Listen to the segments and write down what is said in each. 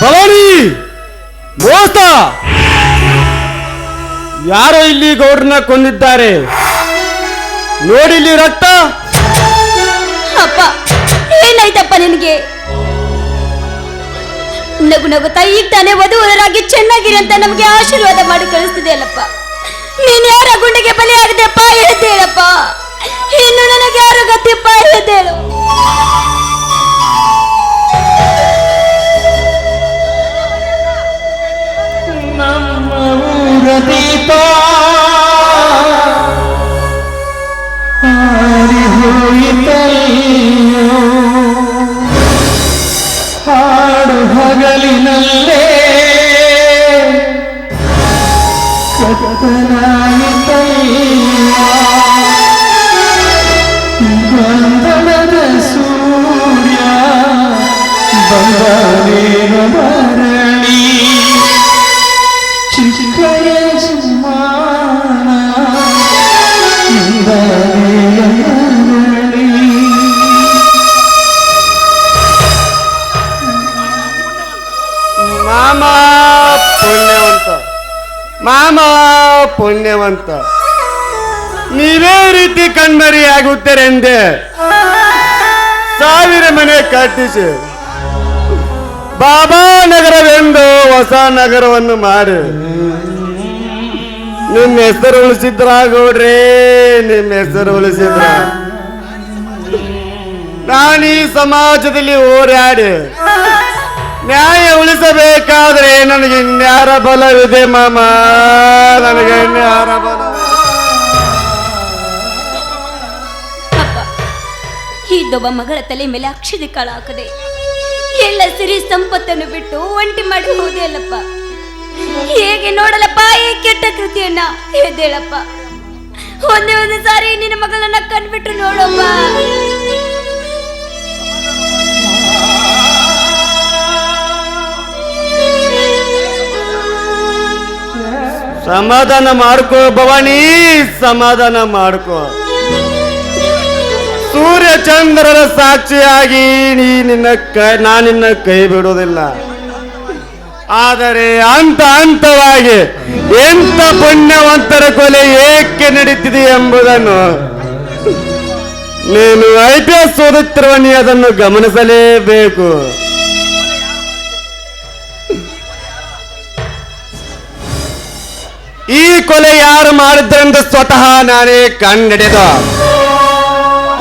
ಭವಾನಿ ಮೋಸ ಯಾರೋ ಇಲ್ಲಿ ಗೌಡ್ರನ್ನ ಕೊಂದಿದ್ದಾರೆ. ನೋಡಿಲ್ಲಿ ರಕ್ತ. ಅಪ್ಪ, ಏನಾಯ್ತಪ್ಪ ನಿನಗೆ? ನಗು ನಗುತ್ತಾ ಈಗ ತಾನೇ ವಧುವರಾಗಿ ಚೆನ್ನಾಗಿರಂತ ನಮಗೆ ಆಶೀರ್ವಾದ ಮಾಡಿ ಕಳಿಸ್ತಿದೆ ಅಲ್ಲಪ್ಪ. ನೀನ್ ಯಾರ ಗುಂಡಿಗೆ ಬಲಿ ಆಗದೆಪ್ಪ ಹೇಳ್ತೇಳಪ್ಪ ಇನ್ನು ನನಗೆ ಯಾರು ಗೊತ್ತಿಪ್ಪ ಹೇಳ್ತೇಳು ಹಗಲಿನಲ್ಲೇ ಕತ್ತಲಾಯಿತಯ್ಯ ಬಂಧನದ ಸೂರ್ಯ ಬಂದನೇನ ಮಾಮ ಪುಣ್ಯವಂತ. ಮಾಮ ಪುಣ್ಯವಂತ. ನೀವೇ ರೀತಿ ಕಣ್ಮರಿ ಆಗುತ್ತೀರೆಂದೆ ಸಾವಿರ ಮನೆ ಕಟ್ಟಿಸಿ. ಬಾಬಾ ನಗರವೆಂದು ಹೊಸ ನಗರವನ್ನು ಮಾಡಿ. ನಿಮ್ಮ ಹೆಸರು ಉಳಿಸಿದ್ರ ಗೌಡ್ರಿ ನಿಮ್ಮ ಹೆಸರು ಉಳಿಸಿದ್ರ. ನಾನು ಈ ಸಮಾಜದಲ್ಲಿ ಹೋರಾಡಿ. ನ್ಯಾಯ ಉಳಿಸಬೇಕಾದ್ರೆ ನನಗೆ ಇನ್ಯಾರ ಬಲವಿದೆ ಮಾಮ? ನನಗೆ ಇನ್ಯಾರ ಬಲ? ಅಪ್ಪ ಇದ್ದೊಬ್ಬ ಮಗಳ ತಲೆ ಮೇಲೆ ಅಕ್ಷತೆ ಕಾಳ ಹಾಕದೆ ಎಲ್ಲ ಸಿರಿ ಸಂಪತ್ತನ್ನು ಬಿಟ್ಟು ಒಂಟಿ ಮಾಡಿ ಹೋದೆ ಅಲ್ಲಪ್ಪ. ಹೇಗೆ ನೋಡಲಪ್ಪ ಈ ಕೆಟ್ಟ ಕೃತಿಯನ್ನ? ಎದ್ದೇಳಪ್ಪ. ಒಂದೇ ಒಂದು ಸಾರಿ ನಿನ್ನ ಮಗಳನ್ನ ಕಂಡ್ಬಿಟ್ಟು ನೋಡಪ್ಪ. ಸಮಾಧಾನ ಮಾಡ್ಕೋ ಭವಾನಿ, ಸಮಾಧಾನ ಮಾಡ್ಕೋ. ಸೂರ್ಯ ಚಂದ್ರರ ಸಾಕ್ಷಿಯಾಗಿ ನೀ ನಿನ್ನ ಕೈ ನಾನಿನ್ನ ನಿನ್ನ ಕೈ ಬಿಡೋದಿಲ್ಲ ಆದರೆ ಹಂತ ಹಂತವಾಗಿ ಎಂತ ಪುಣ್ಯವಂತರ ಕೊಲೆ ಏಕೆ ನಡೀತಿದೆ ಎಂಬುದನ್ನು ನೀನು ಐ ಪಿ ಎಸ್ ಓದುತ್ತಿರುವ ನೀ ಅದನ್ನು ಗಮನಿಸಲೇಬೇಕು. ಕೊಲೆ ಯಾರು ಮಾಡಿದ್ರೆಂದು ಸ್ವತಃ ನಾನೇ ಕಂಡಿಡಿದ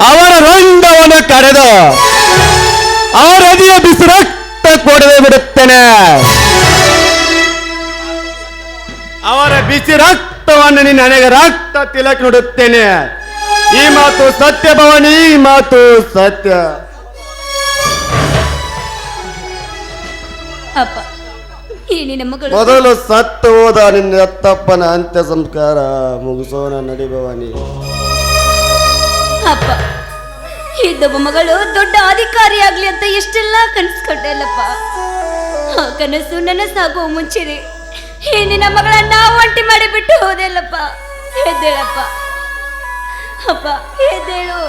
ಅವರ ರಂಗವನ್ನು ಕರೆದು ಅವರ ಹೃದಯ ಬಿಸಿ ರಕ್ತ ಕೊಡದೆ ಬಿಡುತ್ತೇನೆ. ಅವರ ಬಿಸಿ ರಕ್ತವನ್ನು ನೀನು ನನಗೆ ರಕ್ತ ತಿಲಕ್ ನೋಡುತ್ತೇನೆ. ಈ ಮಾತು ಸತ್ಯ ಭವನಿ, ಈ ಮಾತು ಸತ್ಯ. ಅಪ್ಪ ಈ ಮೊದಲು ಸತ್ತು ಹೋದ ನಿನ್ನ ಅತ್ತಪ್ಪನ ಅಂತ್ಯ ಸಂಸ್ಕಾರ ಮುಗಿಸೋಣ ನಡಿ ಭವಾನಿ ಅಪ್ಪ ಇದ್ದೊಬ್ಬ ಮಗಳು ದೊಡ್ಡ ಅಧಿಕಾರಿಯಾಗ್ಲಿ ಅಂತ ಎಷ್ಟೆಲ್ಲ ಕನಸು ಅಲ್ಲಪ್ಪ ಆ ಕನಸು ನನ್ನ ಮುಂಚೆನೆ ಮುಂಚೆರಿ ನಿನ್ನ ಮಗಳನ್ನ ಒಂಟಿ ಮಾಡಿ ಬಿಟ್ಟು ಹೋದೆಲ್ಲಪ್ಪ. ಎದ್ದೇಳಪ್ಪ. ಅಪ್ಪ ಎದ್ದೇಳು.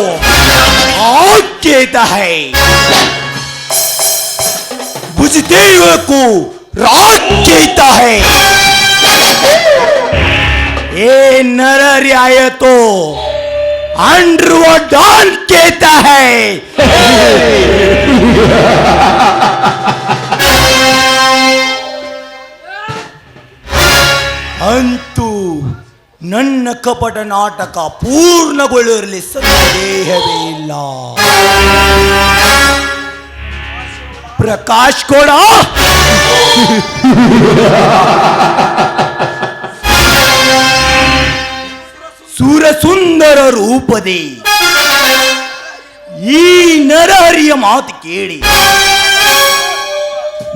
आज है बुझदेव को राज देता है। ए नर रियाय तो अंडरवडान कहता है। अंतु ನನ್ನ ಕಪಟ ನಾಟಕ ಪೂರ್ಣಗೊಳ್ಳಿರಲಿ ಸಂದೇಹವೇ ಇಲ್ಲ. ಪ್ರಕಾಶ್ ಕೂಡ. ಸುರಸುಂದರ ರೂಪದೇ. ಈ ನರಹರಿಯ ಮಾತು ಕೇಳಿ.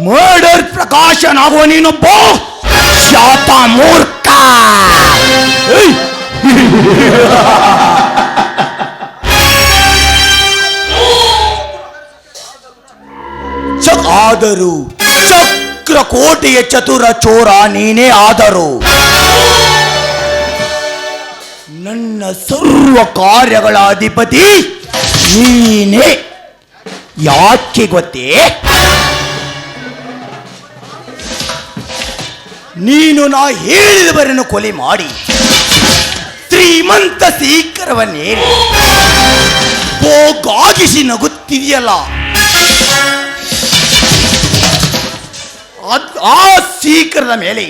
ಮರ್ಡರ್ ಪ್ರಕಾಶನಾಗುವ ನೀನೊಬ್ಬ. ಶಾಪ! ಚಕ್ ಆದರೂ ಚಕ್ರ ಕೋಟಿಯ ಚತುರ ಚೋರ ನೀನೇ ಆದರು ನನ್ನ ಸರ್ವ ಕಾರ್ಯಗಳ ಅಧಿಪತಿ ನೀನೇ. ಯಾಕೆ ಗೊತ್ತೇ? ನೀನು ನಾ ಹೇಳಿದವರನ್ನು ಕೊಲೆ ಮಾಡಿ. ಶ್ರೀಮಂತ ಸೀಕರವನ್ನೇ ಹೋಗಾಗಿಸಿ ನಗುತ್ತಿದೆಯಲ್ಲ. ಆ ಸೀಕರದ ಮೇಲೆ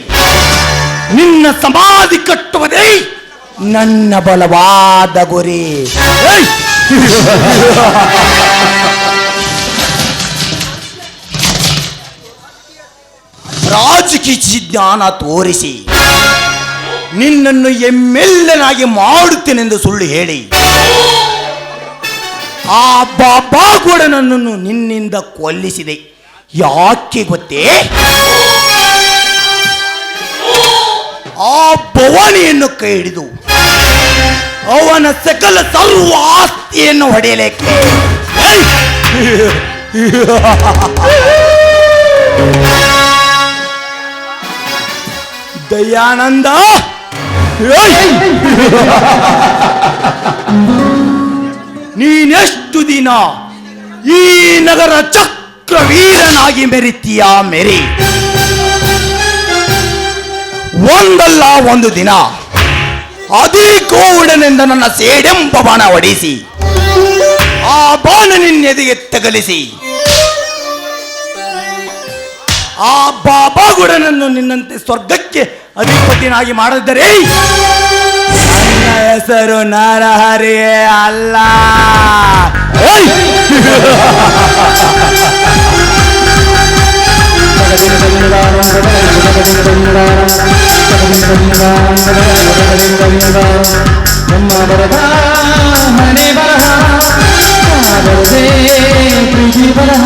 ನಿನ್ನ ಸಮಾಧಿ ಕಟ್ಟುವುದೇ ನನ್ನ ಬಲವಾದ ಗುರಿ. ರಾಜಕೀಯ ಜ್ಞಾನ ತೋರಿಸಿ. ನಿನ್ನನ್ನು ಎಮ್ಮೆಲ್ಲನಾಗಿ ಮಾಡುತ್ತೇನೆಂದು ಸುಳ್ಳು ಹೇಳಿ. ಆ ಬಾಬಾ ಕೂಡ ನನ್ನನ್ನು ನಿನ್ನಿಂದ ಕೊಲ್ಲಿಸಿದೆ. ಯಾಕೆ ಗೊತ್ತೇ? ಆ ಭವಾನಿಯನ್ನು ಕೈ ಹಿಡಿದು ಅವನ ಸಕಲ ಸರ್ವ ಆಸ್ತಿಯನ್ನು ಹೊಡೆಯಲಿಕ್ಕೆ! ದಯಾನಂದ! ನೀನೆಷ್ಟು ದಿನ ಈ ನಗರ ಚಕ್ರವೀರನಾಗಿ ಮೆರಿತೀಯ ಮೆರಿ ಒಂದಲ್ಲ ಒಂದು ದಿನ ಅದೇ ಗೋವುಡನೆಂದ ನನ್ನ ಸೇಡೆಂಬ ಬಾಣ ಹೊಡಿಸಿ ಆ ಬಾಣ ನಿನ್ನೆದೆಗೆ ತಗಲಿಸಿ, ಆ ಬಾಬಾಗುಡನನ್ನು ನಿನ್ನಂತೆ ಸ್ವರ್ಗಕ್ಕೆ ಅಧಿಪತಿನಾಗಿ ಮಾಡದಿದ್ದರೆ ನನ್ನ ಹೆಸರು ನರಹರಿಯೇ ಅಲ್ಲ ನಮ್ಮ ಬರದ ಮನೆ ಬರಹ ಪ್ರೀತಿ ಬರಹ